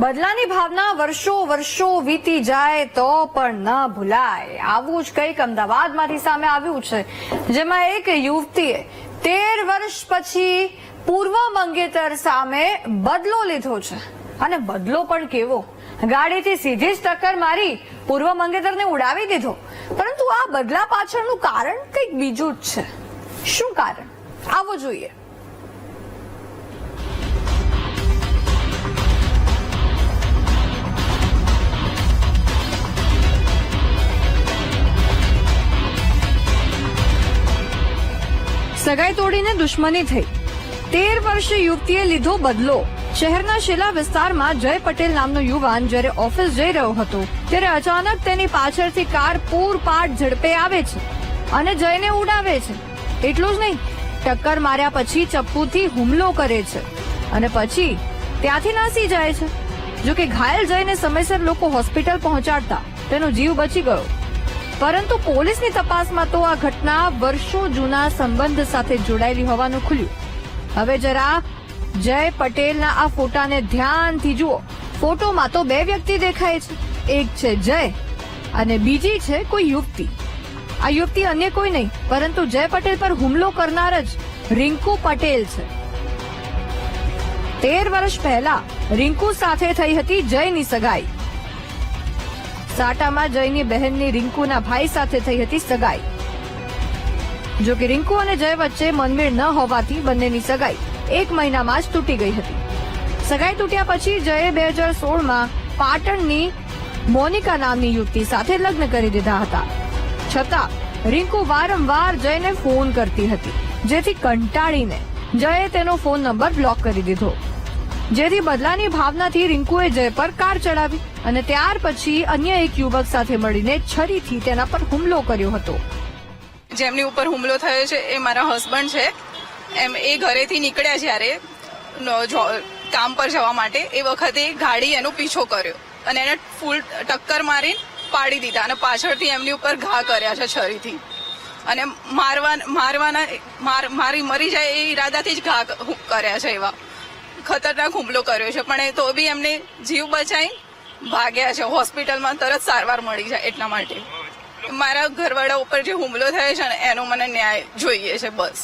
બદલાની ભાવના વર્ષો વર્ષો વીતી જાય તો પણ ન ભૂલાય. આવું જ કંઈક અમદાવાદમાંથી સામે આવ્યું છે, જેમાં એક યુવતીએ તેર વર્ષ પછી પૂર્વ મંગેતર સામે બદલો લીધો છે. અને બદલો પણ કેવો? ગાડીથી સીધી જ ટક્કર મારી પૂર્વ મંગેતરને ઉડાવી દીધો. પરંતુ આ બદલા પાછળનું કારણ કંઈક બીજું જ છે. શું કારણ? આવો જોઈએ. સગાઈ તોડીને દુશ્મની થઈ. તેર વર્ષે યુવતીએ લીધો બદલો. શહેરના શેલા વિસ્તારમાં જય પટેલ નામનો યુવાન જ્યારે ઓફિસ જઈ રહ્યો હતો, ત્યારે અચાનક તેની પાછળથી કાર પૂરપાટ ઝડપે આવે છે અને જયને ઉડાવે છે. એટલું જ નહીં, ટક્કર માર્યા પછી ચપ્પુથી હુમલો કરે છે અને પછી ત્યાંથી નાસી જાય છે. જો કે ઘાયલ જઈને સમયસર લોકો હોસ્પિટલ પહોંચાડતા તેનો જીવ બચી ગયો. પરંતુ પોલીસની તપાસમાં તો આ ઘટના વર્ષો જૂના સંબંધ સાથે જોડાયેલી હોવાનું ખુલ્યું. હવે જરા જય પટેલના આ ફોટાને ધ્યાનથી જુઓ. ફોટોમાં તો બે વ્યક્તિ દેખાય છે. એક છે જય અને બીજી છે કોઈ યુવતી. આ યુવતી અન્ય કોઈ નહીં, પરંતુ જય પટેલ પર હુમલો કરનાર જ રિંકુ પટેલ છે. તેર વર્ષ પહેલા રિંકુ સાથે થઈ હતી જયની સગાઈ. સાટામાં જયની બહેનની રિંકુના ભાઈ સાથે થઈ હતી સગાઈ. જો કે રિંકુ અને જય વચ્ચે મનમેળ ન હોવાથી બંનેની સગાઈ એક મહિનામાં જ તૂટી ગઈ હતી. સગાઈ તૂટ્યા પછી જયે બે હજાર સોળમાં પાટણની મોનિકા નામની યુવતી સાથે લગ્ન કરી દીધા હતા. છતાં રિંકુ વારંવાર જયને ફોન કરતી હતી, જેથી કંટાળીને જયે તેનો ફોન નંબર બ્લોક કરી દીધો. જેથી બદલાની ભાવનાથી રિંકુએ જય પર કાર ચડાવી અને ત્યાર પછી અન્ય એક યુવક સાથે મળીને છરીથી તેના પર હુમલો કર્યો હતો. જેમની ઉપર હુમલો થયો છે એ મારા હસબન્ડ છે. એમ એ ઘરેથી નીકળ્યા જ્યારે કામ પર જવા માટે એ વખતે ગાડી એનો પીછો કર્યો અને એને ફૂલ ટક્કર મારીને પાડી દીધા અને પાછળથી એમની ઉપર ઘા કર્યા છે છરીથી. અને મારવા, મારવાના, માર, મારી મરી જાય એ ઈરાદાથી જ ઘા કર્યા છે એવા. ખતરનાક હુમલો કર્યો છે. પણ એ તો બી એમને જીવ બચાવી ભાગ્યા છે. હોસ્પિટલમાં તરત સારવાર મળી જાય એટલા માટે. મારા ઘરવાળા ઉપર જે હુમલો થયો છે ને, એનો મને ન્યાય જોઈએ છે બસ.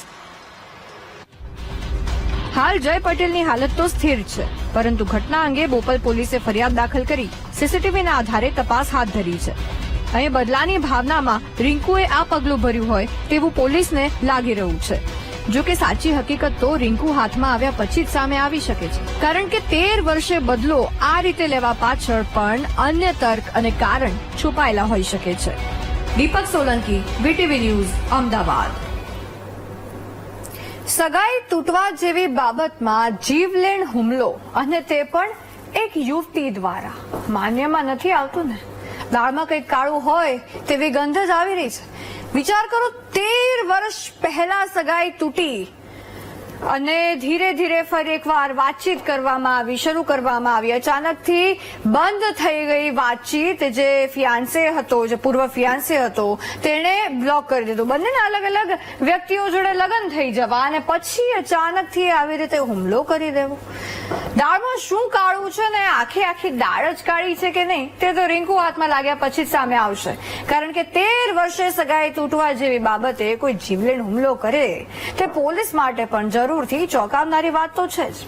હાલ જય પટેલની હાલત તો સ્થિર છે, પરંતુ ઘટના અંગે બોપલ પોલીસે ફરિયાદ દાખલ કરી, સીસીટીવીના આધારે તપાસ હાથ ધરી છે. અહીં બદલાની ભાવનામાં રિંકુએ આ પગલું ભર્યું હોય તેવું પોલીસને લાગી રહ્યું છે. જો કે સાચી હકીકત તો રિંકુ હાથમાં આવ્યા પછી જ સામે આવી શકે છે. કારણ કે તેર વર્ષે બદલો આ રીતે લેવા પાછળ પણ અન્ય તર્ક અને કારણ છુપાયેલા હોઈ શકે છે. Deepak Solanki, VTV news, Ahmedabad. સગાઈ તૂટવા જેવી બાબતમાં જીવલેણ હુમલો અને તે પણ એક યુવતી દ્વારા. માન્યમાં નથી આવતું ને. દાળમાં કંઈક કાળું હોય તેવી ગંધ જ આવી રહી છે. વિચાર કરો, તેર વર્ષ પહેલા સગાઈ તૂટી અને ધીરે ધીરે ફરી એકવાર વાતચીત કરવામાં આવી, શરૂ કરવામાં આવી. અચાનકથી બંધ થઈ ગઈ વાતચીત, જે ફિયાન્સે હતો, જે પૂર્વ ફિયાન્સે હતો, તેણે બ્લોક કરી દીધું. બંનેને અલગ અલગ વ્યક્તિઓ જોડે લગ્ન થઈ જવા અને પછી અચાનકથી આવી રીતે હુમલો કરી દેવો. દાળમાં શું કાળું છે ને? આખી આખી દાળ જ કાળી છે કે નહીં? તે તો રિંકુ હાથમાં લાગ્યા પછી જ સામે આવશે. કારણ કે તેર વર્ષે સગાઈ તૂટવા જેવી બાબતે કોઈ જીવલેણ હુમલો કરે તે પોલીસ માટે પણ જરૂરથી ચોંકાવનારી વાત તો છે જ.